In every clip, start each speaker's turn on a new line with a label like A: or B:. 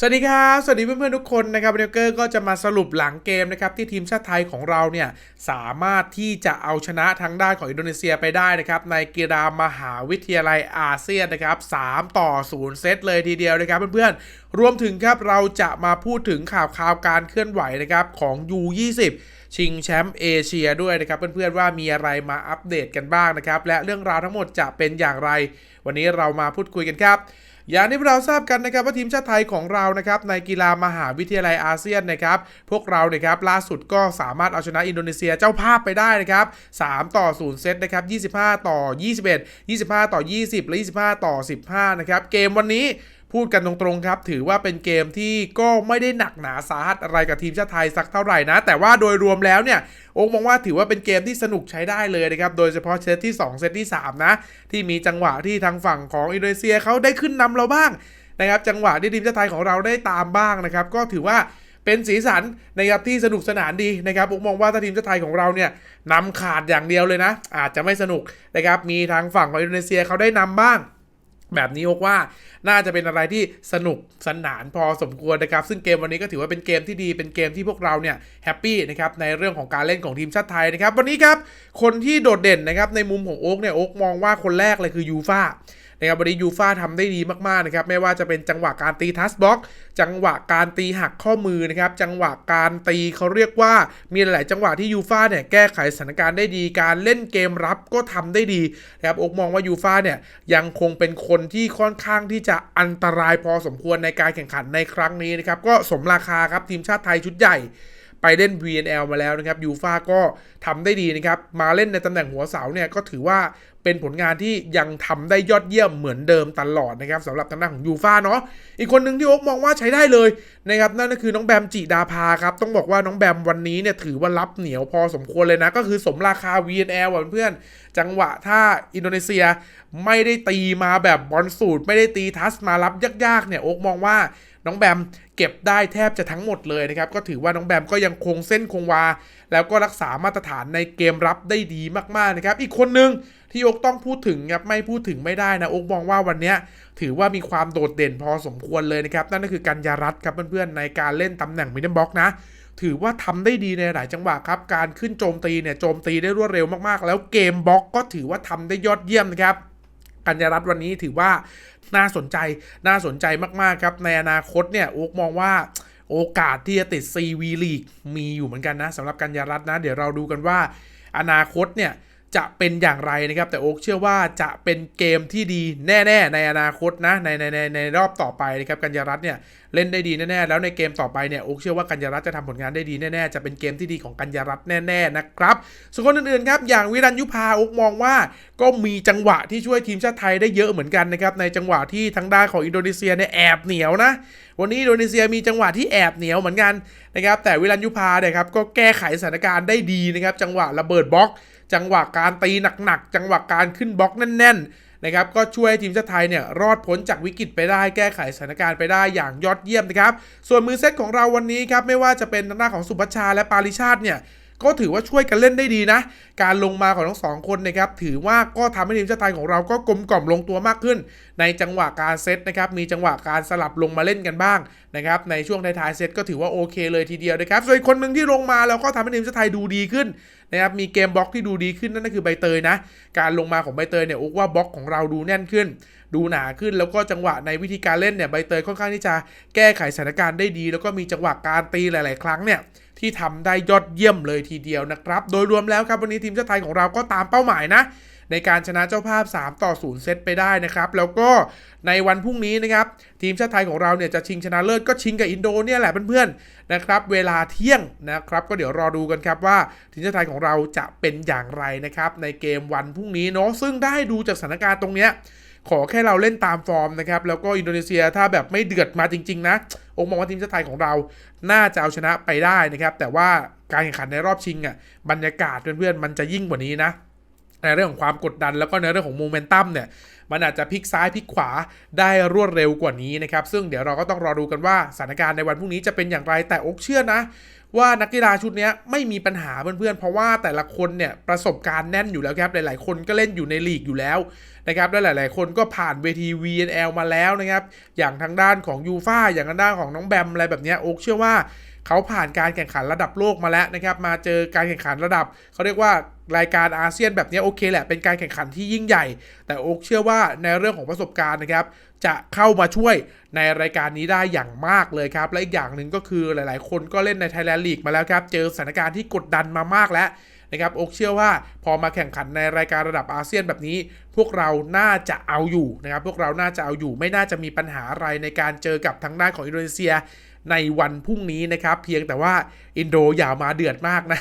A: สวัสดีครับ สวัสดีเพื่อนๆทุกคนนะครับเดลเกอร์ก็จะมาสรุปหลังเกมนะครับที่ทีมชาติไทยของเราเนี่ยสามารถที่จะเอาชนะทางด้านของอินโดนีเซียไปได้นะครับในกีฬามหาวิทยาลัยอาเซียนนะครับ3ต่อ 0 เซตเลยทีเดียวนะครับเพื่อนๆรวมถึงครับเราจะมาพูดถึงข่าวข่าวการเคลื่อนไหวนะครับของ U20 ชิงแชมป์เอเชียด้วยนะครับเพื่อนๆว่ามีอะไรมาอัปเดตกันบ้างนะครับและเรื่องราวทั้งหมดจะเป็นอย่างไร วันนี้เรามาพูดคุยกันครับ อย่างที่เราทราบกันนะครับว่าทีมชาติไทยของเรานะครับในกีฬามหาวิทยาลัยอาเซียนนะครับพวกเราเนี่ยครับล่าสุดก็สามารถเอาชนะอินโดนีเซียเจ้าภาพไปได้นะครับ3ต่อ 0 เซตนะครับ25 ต่อ 21 25 ต่อ 20 และ 25 ต่อ 15 นะครับ เกมวันนี้ พูดกันตรงๆครับ ถือว่าเป็นเกมที่ก็ไม่ได้หนักหนาสาหัสอะไรกับทีมชาติไทยสักเท่าไหร่นะ แต่ว่าโดยรวมแล้วเนี่ยโอ๊กมองว่าถือว่าเป็นเกมที่สนุกใช้ได้เลยนะครับ โดยเฉพาะเซตที่ 2 เซตที่ 3 นะ ที่มีจังหวะที่ทางฝั่งของอินโดนีเซียเขาได้ขึ้นนำเราบ้างนะครับจังหวะที่ทีมชาติไทยของเราได้ตามบ้างนะครับ ก็ถือว่าเป็นสีสันนะครับที่สนุกสนานดีนะครับผมมองว่าถ้าทีมชาติไทยของเราเนี่ยนำขาดอย่างเดียวเลยนะ อาจจะไม่สนุกนะครับมีทางฝั่งของอินโดนีเซียเขาได้นำบ้าง แบบนี้อกว่าน่าจะเป็นอะไรที่สนุกสนานพอสมควรนะครับ ซึ่งเกมวันนี้ก็ถือว่าเป็นเกมที่ดีเป็นเกมที่พวกเราเนี่ยแฮปปี้นะครับในเรื่องของการเล่นของทีมชาติไทยนะครับ วันนี้ครับ คนที่โดดเด่นนะครับในมุมของโอ๊กเนี่ยโอ๊กมองว่าคนแรกเลยคือยูฟา นะครับวันนี้ยูฟาทำได้ดีมากๆนะครับไม่ว่าจะเป็นจังหวะการตีทัสบ็อกจังหวะการตีหักข้อมือนะครับจังหวะการตีเขาเรียกว่ามีหลายจังหวะที่ยูฟาเนี่ยแก้ไขสถานการณ์ได้ดี การเล่นเกมรับก็ทำได้ดีนะครับอกมองว่ายูฟาเนี่ยยังคงเป็นคนที่ค่อนข้างที่จะอันตรายพอสมควรในการแข่งขันในครั้งนี้นะครับก็สมราคาครับทีมชาติไทยชุดใหญ่ ไปเล่น VNL มาแล้วนะครับยูฟาก็ทำได้ดีนะครับมาเล่นในตำแหน่งหัวเสาเนี่ยก็ถือว่าเป็นผลงานที่ยังทำได้ยอดเยี่ยมเหมือนเดิมตลอดนะครับสำหรับทางด้านของยูฟาเนาะอีกคนหนึ่งที่โอ๊กมองว่าใช้ได้เลยนะครับนั่นก็คือน้องแบมจิดาภาครับต้องบอกว่าน้องแบมวันนี้เนี่ยถือว่ารับเหนียวพอสมควรเลยนะ ก็คือสมราคา VNL อะเพื่อนจังหวะถ้าอินโดนีเซียไม่ได้ตีมาแบบบอลสูตร ไม่ได้ตีทัสมารับยากๆเนี่ยโอ๊กมองว่า น้องแบมเก็บได้แทบจะทั้งหมดเลยนะครับ ก็ถือว่าน้องแบมก็ยังคงเส้นคงวา แล้วก็รักษามาตรฐานในเกมรับได้ดีมากๆนะครับ อีกคนหนึ่งที่อกต้องพูดถึงครับไม่พูดถึงไม่ได้นะอกมองว่าวันนี้ถือว่ามีความโดดเด่นพอสมควรเลยนะครับ นั่นก็คือกัญญารัตครับเพื่อนๆในการเล่นตำแหน่งมิดเดิลบ็อกนะถือว่าทำได้ดีในหลายจังหวะครับ การขึ้นโจมตีเนี่ยโจมตีได้รวดเร็วมากๆ แล้วเกมบล็อกก็ถือว่าทำได้ยอดเยี่ยมนะครับ กัญญารัตน์วันนี้ถือว่าน่าสนใจน่าสนใจมากๆครับ ในอนาคตเนี่ยโอ๊กมองว่าโอกาสที่จะติด CV League มีอยู่เหมือนกันนะสำหรับกัญญารัตน์นะ เดี๋ยวเราดูกันว่า อนาคตเนี่ย จะเป็นอย่างไรนะครับ แต่โอ๊กเชื่อว่าจะเป็นเกมที่ดีแน่ๆ ในอนาคตนะในในในในรอบต่อไปนะครับกัญญารัตน์เนี่ยเล่นได้ดีแน่ๆแล้วในเกมต่อไปเนี่ยโอ๊กเชื่อว่ากัญญารัตน์จะทำผลงานได้ดีแน่ๆจะเป็นเกมที่ดีของกัญญารัตน์แน่ๆนะครับส่วนคนอื่นๆครับอย่างวิรัญยุพาโอ๊กมองว่า ก็มีจังหวะที่ช่วยทีมชาติไทยได้เยอะเหมือนกันนะครับในจังหวะที่ทางด้านของอินโดนีเซียเนี่ยแอบเหนียวนะวันนี้อินโดนีเซียมีจังหวะที่แอบเหนียวเหมือนกันนะครับแต่วิรัญยุพาเนี่ยครับก็แก้ไขสถานการณ์ได้ดีนะครับจังหวะระเบิดบล็อก จังหวะการตีหนักๆ จังหวะการขึ้นบล็อกแน่น ๆ นะครับ ก็ช่วยให้ทีมชาติไทยเนี่ยรอดพ้นจากวิกฤตไปได้แก้ไขสถานการณ์ไปได้อย่างยอดเยี่ยมนะครับ ส่วนมือเซตของเราวันนี้ครับไม่ว่าจะเป็นทางด้าของสุพัชชาและปาริชาติเนี่ยก็ถือว่าช่วยกันเล่นได้ดีนะ การลงมาของทั้งสองคนนะครับถือว่าก็ทำให้ทีมชาติไทยของเราก็กลมกล่อมลงตัวมากขึ้น ในจังหวะการเซตนะครับมีจังหวะการสลับลงมาเล่นกันบ้างนะครับในช่วงท้ายๆเซตก็ถือว่าโอเคเลยทีเดียวนะครับส่วนคนหนึ่งที่ลงมาแล้วก็ทำให้ทีมชาติไทยดูดีขึ้น นะครับมีเกมบล็อกที่ดูดีขึ้นนั่นก็คือใบเตยนะ การลงมาของใบเตยเนี่ยอุกว่าบล็อกของเราดูแน่นขึ้น ดูหนาขึ้นแล้วก็จังหวะในวิธีการเล่นเนี่ยใบเตยค่อนข้างที่จะแก้ไขสถานการณ์ได้ดี แล้วก็มีจังหวะการตีหลาย ๆ ครั้งเนี่ยที่ทำได้ยอดเยี่ยมเลยทีเดียวนะครับ โดยรวมแล้วครับวันนี้ทีมชาติไทยของเราก็ตามเป้าหมายนะ ในการชนะเจ้าภาพ 3 ต่อ 0 เซตไปได้นะครับ แล้วก็ในวันพรุ่งนี้นะครับ ทีมชาติไทยของเราเนี่ยจะชิงชนะเลิศก็ชิงกับอินโดเนี่ยแหละเพื่อนๆนะครับเวลาเที่ยงนะครับ ก็เดี๋ยวรอดูกันครับว่าทีมชาติไทยของเราจะเป็นอย่างไรนะครับในเกมวันพรุ่งนี้เนาะซึ่งได้ดูจากสถานการณ์ตรงเนี้ยขอแค่เราเล่นตามฟอร์มนะครับ แล้วก็อินโดนีเซียถ้าแบบไม่เดือดมาจริง ๆ นะ องค์มองว่าทีมชาติไทยของเรา น่าจะเอาชนะไปได้นะครับ แต่ว่าการแข่งขันในรอบชิงอะบรรยากาศเพื่อนๆมันจะยิ่งกว่านี้นะ ในเรื่องของความกดดันแล้วก็ในเรื่องของโมเมนตัมเนี่ยมันอาจจะพลิกซ้ายพลิกขวาได้รวดเร็วกว่านี้นะครับ ซึ่งเดี๋ยวเราก็ต้องรอดูกันว่าสถานการณ์ในวันพรุ่งนี้จะเป็นอย่างไรแต่อกเชื่อนะ ว่านักกีฬาชุดนี้ไม่มีปัญหาเพื่อนๆ เพราะว่าแต่ละคนเนี่ยประสบการณ์แน่นอยู่แล้วครับหลายๆ คนก็เล่นอยู่ในลีกอยู่แล้วนะครับและหลาย ๆ คนก็ผ่านเวที VNL มาแล้วนะครับอย่างทางด้านของยูฟ่าอย่างทางด้านของน้องแบมอะไรแบบเนี้ยโอ๊กเชื่อว่า เขาผ่านการแข่งขันระดับโลกมาแล้วนะครับ มาเจอการแข่งขันระดับเขาเรียกว่ารายการอาเซียนแบบนี้โอเคแหละ เป็นการแข่งขันที่ยิ่งใหญ่ แต่โอ๊กเชื่อว่าในเรื่องของประสบการณ์นะครับ จะเข้ามาช่วยในรายการนี้ได้อย่างมากเลยครับ และอีกอย่างหนึ่งก็คือหลายๆ คนก็เล่นในไทยแลนด์ลีกมาแล้วครับ เจอสถานการณ์ที่กดดันมามากแล้วนะครับโอกเชื่อว่าพอมาแข่งขันในรายการระดับอาเซียนแบบนี้ พวกเราน่าจะเอาอยู่นะครับ พวกเราน่าจะเอาอยู่ ไม่น่าจะมีปัญหาอะไรในการเจอกับทางด้านของอินโดนีเซีย ในวันพรุ่งนี้นะครับ เพียงแต่ว่าอินโดอย่ามาเดือดมากนะ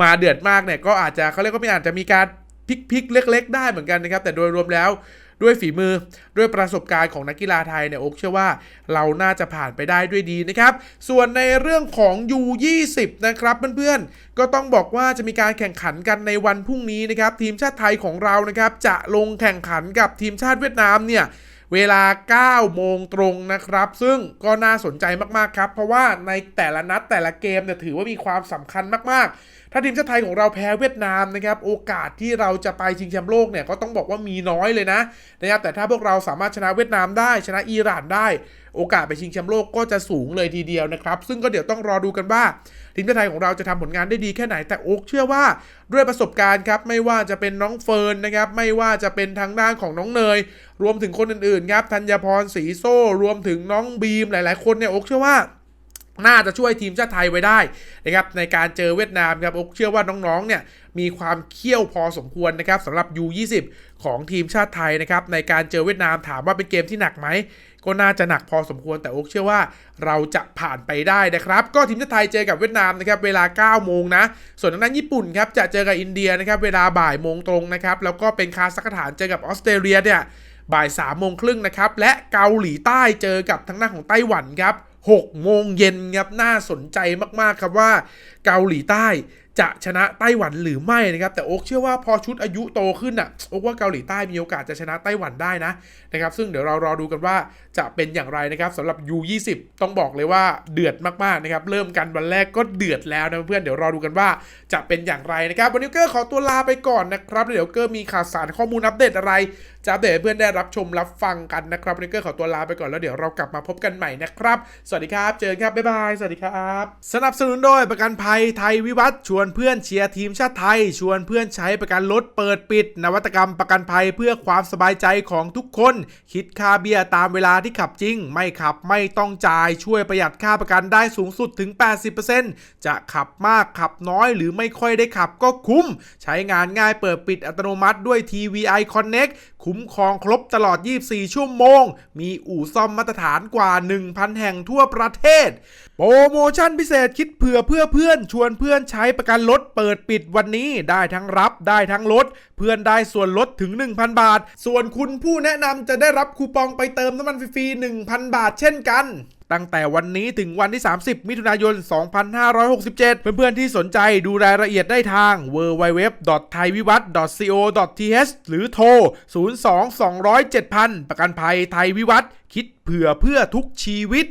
A: มาเดือดมากเนี่ยก็อาจจะเขาเรียกว่าไม่อาจจะมีการพลิกๆเล็ก ๆ ได้เหมือนกันนะครับ แต่โดยรวมแล้วด้วยฝีมือด้วยประสบการณ์ของนักกีฬาไทยเนี่ยโอ๊กเชื่อว่าเราน่าจะผ่านไปได้ด้วยดีนะครับ ส่วนในเรื่องของ U20 นะครับเพื่อนๆ ก็ต้องบอกว่าจะมีการแข่งขันกันในวันพรุ่งนี้นะครับ ทีมชาติไทยของเรานะครับ จะลงแข่งขันกับทีมชาติเวียดนามเนี่ย เวลา 9 โมงตรงนะครับ ซึ่งก็น่าสนใจมากๆครับ เพราะว่าในแต่ละนัดแต่ละเกมเนี่ยถือว่ามีความสำคัญมากๆ ถ้าทีมชาติไทยของเราแพ้เวียดนามนะครับ โอกาสที่เราจะไปชิงแชมป์โลกเนี่ยก็ต้องบอกว่ามีน้อยเลยนะนะครับแต่ถ้าพวกเราสามารถชนะเวียดนามได้ ชนะอิหร่านได้ โอกาสไปชิงแชมป์โลกก็จะสูงเลยทีเดียวนะครับ ซึ่งก็เดี๋ยวต้องรอดูกันว่า ทีมชาติไทยของเราจะทำผลงานได้ดีแค่ไหน แต่โอ๊กเชื่อว่าด้วยประสบการณ์ครับ ไม่ว่าจะเป็นน้องเฟิร์นนะครับ ไม่ว่าจะเป็นทางด้านของน้องเนย รวมถึงคนอื่นๆครับธัญพรสีโซ่ รวมถึงน้องบีมหลาย ๆ คนเนี่ยโอ๊กเชื่อว่าน่าจะช่วยทีมชาติไทยไว้ได้นะครับในการเจอเวียดนามครับโอ๊กเชื่อว่าน้องๆเนี่ย มีความเขี้ยวพอสมควรนะครับสำหรับ U20 ของทีมชาติไทยนะครับในการเจอเวียดนามถามว่าเป็นเกมที่หนักไหมก็น่าจะหนักพอสมควรแต่โอ๊กเชื่อว่าเราจะผ่านไปได้นะครับ ก็ทีมชาติไทยเจอกับเวียดนามนะครับเวลา 9 โมงนะ ส่วนทางด้านญี่ปุ่นครับจะเจอกับอินเดียนะครับเวลาบ่ายโมงตรงนะครับแล้วก็เป็นคาซัคสถานเจอกับออสเตรเลียเนี่ยบ่าย3โมงครึ่งนะครับและเกาหลีใต้เจอกับทางด้านของไต้หวันครับ6โมงเย็นครับน่าสนใจมากๆครับว่าเกาหลีใต้ จะชนะไต้หวันหรือไม่นะครับแต่โอ๊กเชื่อว่าพอชุดอายุโตขึ้นอะโอ๊กว่าเกาหลีใต้มีโอกาสจะชนะไต้หวันได้นะนะครับซึ่งเดี๋ยวเรารอดูกันว่าจะเป็นอย่างไรนะครับสำหรับ U20 ต้องบอกเลยว่าเดือดมากๆนะครับเริ่มกันวันแรกก็เดือดแล้วนะเพื่อนเดี๋ยวรอดูกันว่าจะเป็นอย่างไรนะครับวันนี้เกอร์ขอตัวลาไปก่อนนะครับเดี๋ยวเกอร์มีข่าวสารข้อมูลอัปเดตอะไร จะอัปเดตให้เพื่อนได้รับชมรับฟังกันนะครับวันนี้เกอร์ขอตัวลาไปก่อนแล้วเดี๋ยวเรากลับมาพบกันใหม่นะครับ สวัสดีครับ เจอกันครับ บ๊ายบาย สวัสดีครับ สนับสนุนโดยประกันภัยไทยวิวัฒน์ชวนเพื่อนเชียร์ทีมชาติไทย ชวนเพื่อนใช้ประกันรถเปิดปิด นวัตกรรมประกันภัยเพื่อความสบายใจของทุกคน คิดค่าเบี้ยตามเวลาที่ขับจริง ไม่ขับไม่ต้องจ่ายช่วยประหยัดค่าประกันได้สูงสุดถึง 80%จะขับมากขับน้อยหรือไม่ค่อยได้ขับก็คุ้ม ใช้งานง่ายเปิดปิดอัตโนมัติด้วย TVI Connect คุมครองครบตลอด 24 ชั่วโมง มีอู่ซ่อมมาตรฐานกว่า 1,000 แห่งทั่วประเทศ โปรโมชั่นพิเศษคิดเผื่อเพื่อเพื่อน ชวนเพื่อนใช้ประกันรถเปิดปิดวันนี้ได้ทั้งรับได้ทั้งลด เพื่อนได้ส่วนลดถึง 1,000 บาท ส่วนคุณผู้แนะนำจะได้รับคูปองไปเติมน้ำมันฟรีๆ1,000 บาทเช่นกัน ตั้งแต่วันนี้ถึงวันที่ 30 มิถุนายน 2567 เพื่อนๆที่สนใจดูรายละเอียดได้ทาง www.thaiwivat.co.th หรือโทร 02 200 7000 ประกันภัยไทยวิวัฒน์คิดเผื่อเพื่อทุกชีวิต